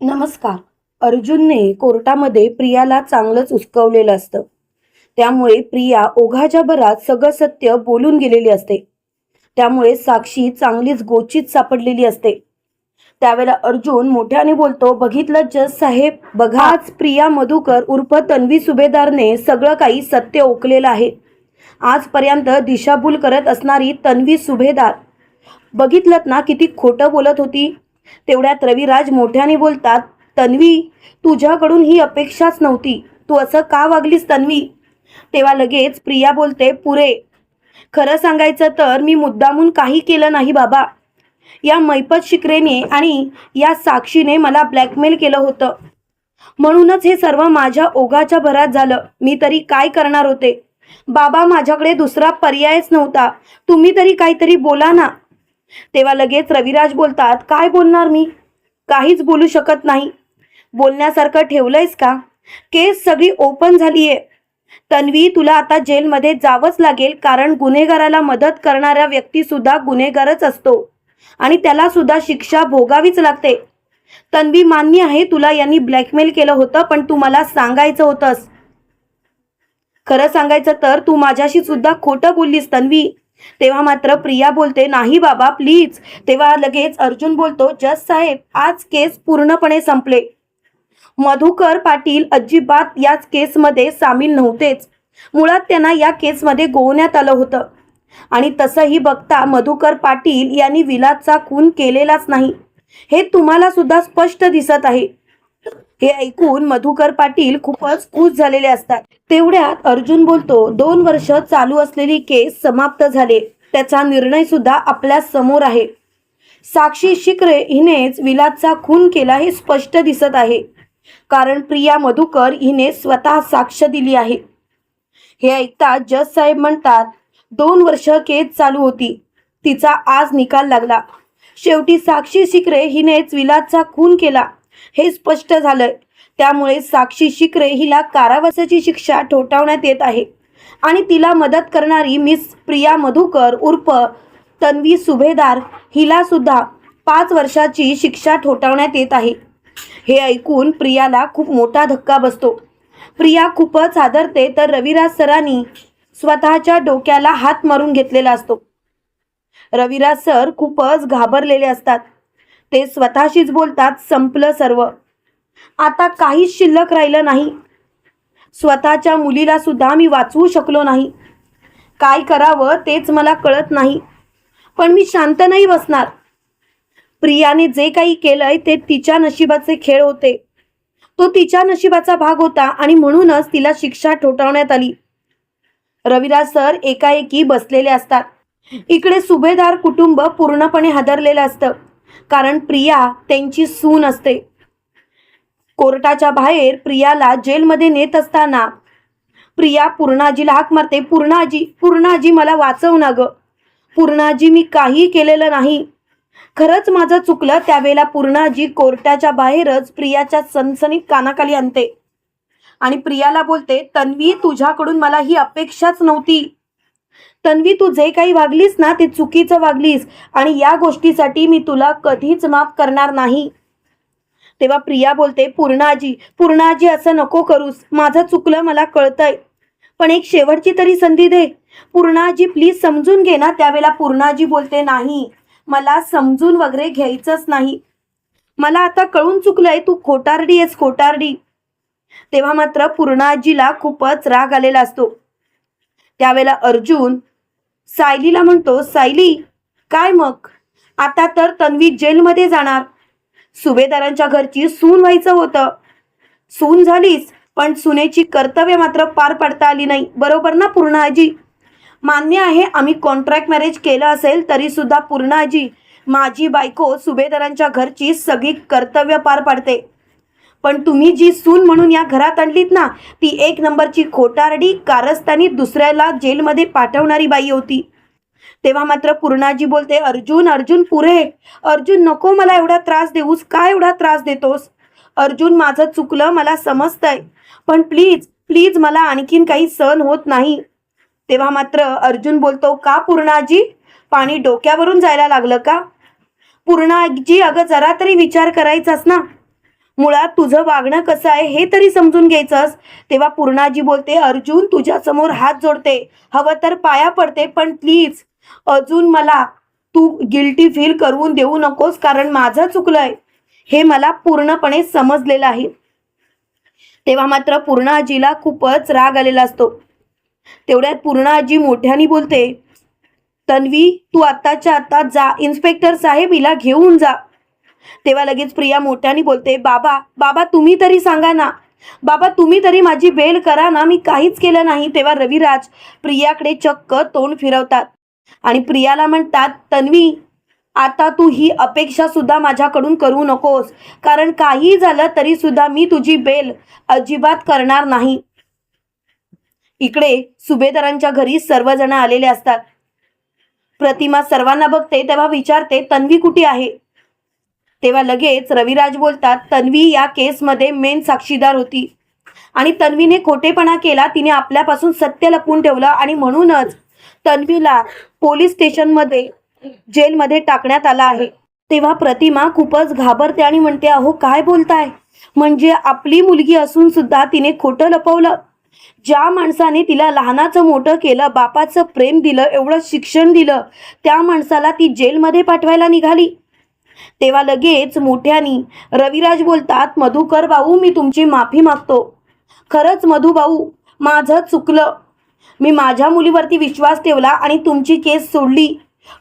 नमस्कार. अर्जुनने कोर्टामध्ये प्रियाला चांगलंच उचकवलेलं असतं. त्यामुळे प्रिया ओघाच्या भरात सगळं सत्य बोलून गेलेली असते. त्यामुळे साक्षी चांगलीच गोचित सापडलेली असते. त्यावेळेला अर्जुन मोठ्याने बोलतो बघितलं जज साहेब बघाच प्रिया मधुकर उर्फ तन्वी सुभेदारने सगळं काही सत्य ओकलेलं आहे. आजपर्यंत दिशाभूल करत असणारी तन्वी सुभेदार. बघितलं ना किती खोटं बोलत होती? तेवढ्यात रविराज मोठ्याने बोलतात तन्वी तुझ्याकडून ही अपेक्षाच नव्हती. तू असं का वागलीस तन्वी? तेव्हा लगेच प्रिया बोलते पुरे खरं सांगायचं तर मी मुद्दामून काही केलं नाही बाबा. या मैपत शिकरेने आणि या साक्षीने मला ब्लॅकमेल केलं होतं. म्हणूनच हे सर्व माझ्या ओघाच्या भरात झालं. मी तरी काय करणार होते? बाबा माझ्याकडे दुसरा पर्यायच नव्हता. तुम्ही तरी काहीतरी बोला ना. तेव्हा लगेच रविराज बोलतात काय बोलणार मी? काहीच बोलू शकत नाही. बोलण्यासारखं ठेवलंयस का? केस सगळी ओपन झालीये. तन्वी तुला आता जेलमध्ये जावंच लागेल कारण गुन्हेगाराला मदत करणाऱ्या व्यक्ती सुद्धा गुन्हेगारच असतो आणि त्याला सुद्धा शिक्षा भोगावीच लागते. तन्वी मान्य आहे तुला यांनी ब्लॅकमेल केलं होतं पण तू मला सांगायचं होतंस. खरं सांगायचं तर तू माझ्याशी सुद्धा खोटं बोललीस तन्वी. तेव्हा मात्र प्रिया बोलते नाही बाबा प्लीज तेव्हा लगेच अर्जुन बोलतो जस साहेब आज केस पूर्णपणे संपले. मधुकर पाटील अजिबात याच केसमध्ये सामील नव्हतेच. मुळात त्यांना या केसमध्ये गोवण्यात आलं होतं. आणि तसंही बघता मधुकर पाटील यांनी विलासचा खून केलेलाच नाही. हे तुम्हाला सुद्धा स्पष्ट दिसत आहे. हे ऐकून मधुकर पाटील खूपच खुश झालेले असतात. तेवढ्यात अर्जुन बोलतो दोन वर्ष चालू असलेली केस समाप्त झाले. त्याचा निर्णय सुद्धा आपल्यासमोर आहे. साक्षी शिकरे हिनेच विलासचा खून केला हे स्पष्ट दिसत आहे. कारण प्रिया मधुकर हिने स्वतः साक्ष दिली आहे. हे ऐकता जज साहेब म्हणतात दोन वर्ष केस चालू होती. तिचा आज निकाल लागला. शेवटी साक्षी शिकरे हिनेच विलासचा खून केला. हे स्पष्ट झालंय. त्यामुळे साक्षी शिकरे हिला कारावासाची शिक्षा ठोठावण्यात येत आहे. आणि तिला मदत करणारी मिस प्रिया मधुकर उर्फ तन्वी सुभेदार हिला सुद्धा पाच वर्षाची शिक्षा ठोठावण्यात येत आहे. हे ऐकून प्रियाला खूप मोठा धक्का बसतो. प्रिया खूपच हादरते तर रविराज सरांनी स्वतःच्या डोक्याला हात मारून घेतलेला असतो. रविराज सर खूपच घाबरलेले असतात. ते स्वतःशीच बोलतात संपलं सर्व. आता काहीच शिल्लक राहिलं नाही. स्वतःच्या मुलीला सुद्धा मी वाचवू शकलो नाही. काय करावं तेच मला कळत नाही. पण मी शांत नाही बसणार. प्रियाने जे काही केलंय ते तिच्या नशिबाचे खेळ होते. तो तिच्या नशिबाचा भाग होता आणि म्हणूनच तिला शिक्षा ठोठावण्यात आली. रविराज सर एकाएकी बसलेले असतात. इकडे सुभेदार कुटुंब पूर्णपणे हादरलेलं असतं. कारण प्रिया त्यांची सून असते. कोर्टाच्या बाहेर प्रियाला जेलमध्ये नेत असताना प्रिया पूर्णाजीला हाक मारते पूर्णाजी पूर्णाजी मला वाचव ना ग. पूर्णाजी मी काही केलेलं नाही. खरंच माझं चुकलं त्यावेळेला पूर्णाजी कोर्टाच्या बाहेरच प्रियाच्या सनसनीत कानाखाली आणते. आणि प्रियाला बोलते तन्वी तुझ्याकडून मला ही अपेक्षाच नव्हती. तन्वी तू जे काही वागलीस ना ते चुकीचं वागलीस. आणि या गोष्टीसाठी मी तुला कधीच माफ करणार नाही. तेव्हा प्रिया बोलते पूर्णाजी पूर्णाजी असं नको करूस. माझं चुकलं मला कळतंय. पण एक शेवटची तरी संधी दे. पूर्णाजी प्लीज समजून घे ना. त्यावेळेला पूर्णाजी बोलते नाही. मला समजून वगैरे घ्यायचंच नाही. मला आता कळून चुकलंय तू खोटारडी आहेस खोटारडी. तेव्हा मात्र पूर्णाजीला खूपच राग आलेला असतो. त्यावेळेला अर्जुन सायलीला म्हणतो सायली काय मग? आता तर तन्वी जेलमध्ये जाणार. सुभेदारांच्या घरची सून व्हायचं होतं. सून झालीच पण सुनेची कर्तव्य मात्र पार पडता आली नाही. बरोबर ना पूर्णाजी? मान्य आहे आम्ही कॉन्ट्रॅक्ट मॅरेज केलं असेल तरी सुद्धा पूर्णाजी माझी बायको सुभेदारांच्या घरची सगळी कर्तव्य पार पाडते. पण तुम्ही जी सून म्हणून या घरात आणलीत ना ती एक नंबरची खोटारडी कारस्थानी दुसऱ्याला जेलमध्ये पाठवणारी बाई होती. तेव्हा मात्र पूर्णाजी बोलते अर्जुन अर्जुन पुरे अर्जुन नको मला एवढा त्रास देऊस. काय एवढा त्रास देतोस? अर्जुन माझं चुकलं मला समजतंय. पण प्लीज प्लीज मला आणखीन काही सहन होत नाही. तेव्हा मात्र अर्जुन बोलतो का पूर्णाजी? पाणी डोक्यावरून जायला लागलं का? पूर्णाजी अगं जरा तरी विचार करायचाच ना. मुळात तुझं वागणं कसं आहे हे तरी समजून घ्यायचंस. तेव्हा पूर्णाजी बोलते अर्जुन तुझ्या समोर हात जोडते. हवं तर पाया पडते पण प्लीज अजून मला तू गिल्टी फील करून देऊ नकोस कारण माझं चुकलंय. हे मला पूर्णपणे समजलेलं आहे. तेव्हा मात्र पूर्णाजीला खूपच राग आलेला असतो. तेवढ्यात पूर्णाजी मोठ्याने बोलते तन्वी तू आत्ताच्या आत्ता जा. इन्स्पेक्टर साहेब हिला घेऊन जा. तेव्हा लगेच प्रिया मोठ्याने बोलते बाबा बाबा तुम्ही तरी सांगा ना. बाबा तुम्ही तरी माझी बेल करा ना. मी काहीच केलं नाही. तेव्हा रविराज प्रियाकडे चक्क तोंड फिरवतात आणि प्रियाला म्हणतात तन्वी आता तू ही अपेक्षा सुद्धा माझ्याकडून करू नकोस. कारण काही झालं तरी सुद्धा मी तुझी बेल अजिबात करणार नाही. इकडे सुभेदारांच्या घरी सर्वजण आलेले असतात. प्रतिमा सर्वांना बघते तेव्हा विचारते तन्वी कुठे आहे? तेव्हा लगेच रविराज बोलतात तन्वी या केसमध्ये मेन साक्षीदार होती. आणि तन्वीने खोटेपणा केला तिने आपल्यापासून सत्य लपून ठेवलं आणि म्हणूनच तन्वीला पोलीस स्टेशनमध्ये जेलमध्ये टाकण्यात आला आहे. तेव्हा प्रतिमा खूपच घाबरते आणि म्हणते अहो काय बोलताय? म्हणजे आपली मुलगी असून सुद्धा तिने खोटं लपवलं. ज्या माणसाने तिला लहानाचं मोठं केलं बापाचं प्रेम दिलं एवढं शिक्षण दिलं त्या माणसाला ती जेलमध्ये पाठवायला निघाली. तेव्हा लगेच मोठ्यानी रविराज बोलतात मधुकर भाऊ मी तुमची माफी मागतो. खरंच मधु भाऊ माझं चुकलं. मी माझ्या मुलीवरती विश्वास ठेवला आणि तुमची केस सोडली.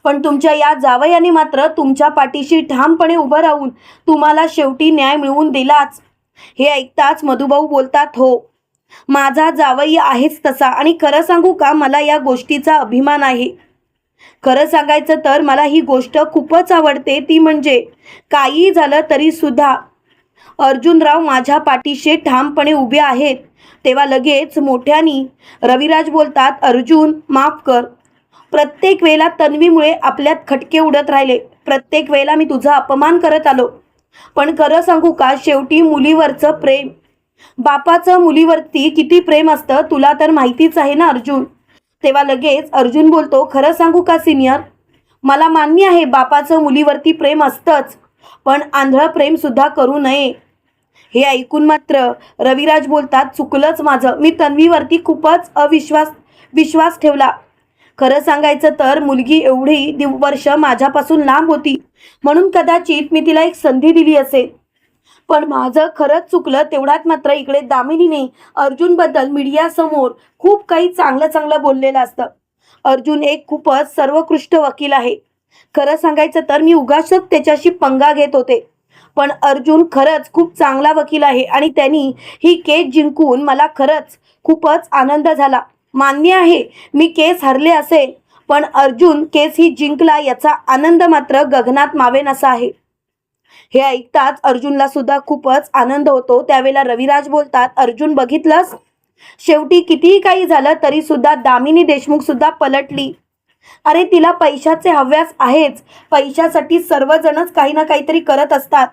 पण तुमच्या या जावयाने मात्र तुमच्या पाठीशी ठामपणे उभं राहून तुम्हाला शेवटी न्याय मिळवून दिलाच. हे ऐकताच मधुभाऊ बोलतात हो माझा जावई आहेच तसा आणि खरं सांगू का मला या गोष्टीचा अभिमान आहे. खरं सांगायचं तर मला ही गोष्ट खूपच आवडते. ती म्हणजे काही झालं तरी सुद्धा अर्जुनराव माझ्या पाठीशी ठामपणे उभे आहेत. तेव्हा लगेच मोठ्यानी रविराज बोलतात अर्जुन माफ कर. प्रत्येक वेळेला तन्वीमुळे आपल्यात खटके उडत राहिले. प्रत्येक वेळेला मी तुझा अपमान करत आलो. पण खरं सांगू का शेवटी मुलीवरचं प्रेम बापाचं मुलीवरती किती प्रेम असतं तुला तर माहितीच आहे ना अर्जुन. तेव्हा लगेच अर्जुन बोलतो खरं सांगू का सिनियर? मला मान्य आहे बापाचं मुलीवरती प्रेम असतंच पण आंधळं प्रेमसुद्धा करू नये. हे ऐकून मात्र रविराज बोलतात चुकलंच माझं. मी तन्वीवरती खूपच अविश्वास विश्वास ठेवला. खरं सांगायचं तर मुलगी एवढी दिव वर्ष माझ्यापासून लांब होती म्हणून कदाचित मी तिला एक संधी दिली असेल. पण माझं खरंच चुकलं तेवढ्यात मात्र इकडे दामिनीने अर्जुनबद्दल मीडियासमोर खूप काही चांगलं चांगलं बोललेलं असतं. अर्जुन एक खूपच सर्वोत्कृष्ट वकील आहे. खरं सांगायचं तर मी उगाच त्याच्याशी पंगा घेत होते. पण अर्जुन खरंच खूप चांगला वकील आहे आणि त्यांनी ही केस जिंकून मला खरंच खूपच आनंद झाला. मान्य आहे मी केस हरले असेल पण अर्जुन केस ही जिंकला याचा आनंद मात्र गगनात मावेन असा आहे. हे ऐकताच अर्जुनला सुद्धा खूपच आनंद होतो. त्यावेळेला रविराज बोलतात अर्जुन बघितलंस? शेवटी कितीही काही झालं तरी सुद्धा दामिनी देशमुख सुद्धा पलटली. अरे तिला पैशाचे हव्यास आहेच. पैशासाठी सर्वजणच काही ना काहीतरी करत असतात.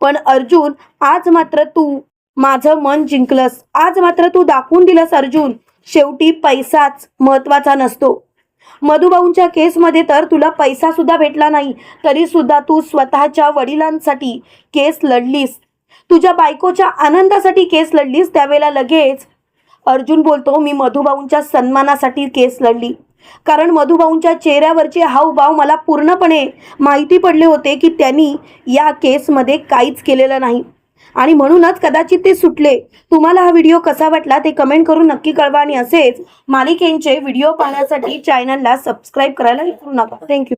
पण अर्जुन आज मात्र तू माझं मन जिंकलंस. आज मात्र तू दाखवून दिलंस अर्जुन. शेवटी पैसाच महत्त्वाचा नसतो. मधुभाऊंच्या केसमध्ये तर तुला पैसा सुद्धा भेटला नाही. तरी सुद्धा तू स्वतःच्या वडिलांसाठी केस लढलीस. तुझ्या बायकोच्या आनंदासाठी केस लढलीस त्यावेळेला लगेच. अर्जुन बोलतो मी मधुभाऊंच्या सन्मानासाठी केस लढली. कारण मधुभाऊंच्या चेहऱ्यावरचे हावभाव मला पूर्णपणे माहिती पडले होते की त्यांनी या केसमध्ये काहीच केलेलं नाही. आणि म्हणूनच कदाचित ते सुटले. तुम्हाला हा व्हिडिओ कसा वाटला ते कमेंट करून नक्की कळवा आणि असेच मालिकेंचे व्हिडिओ पाहण्यासाठी चॅनलला सबस्क्राईब करायला विसरू नका. थँक्यू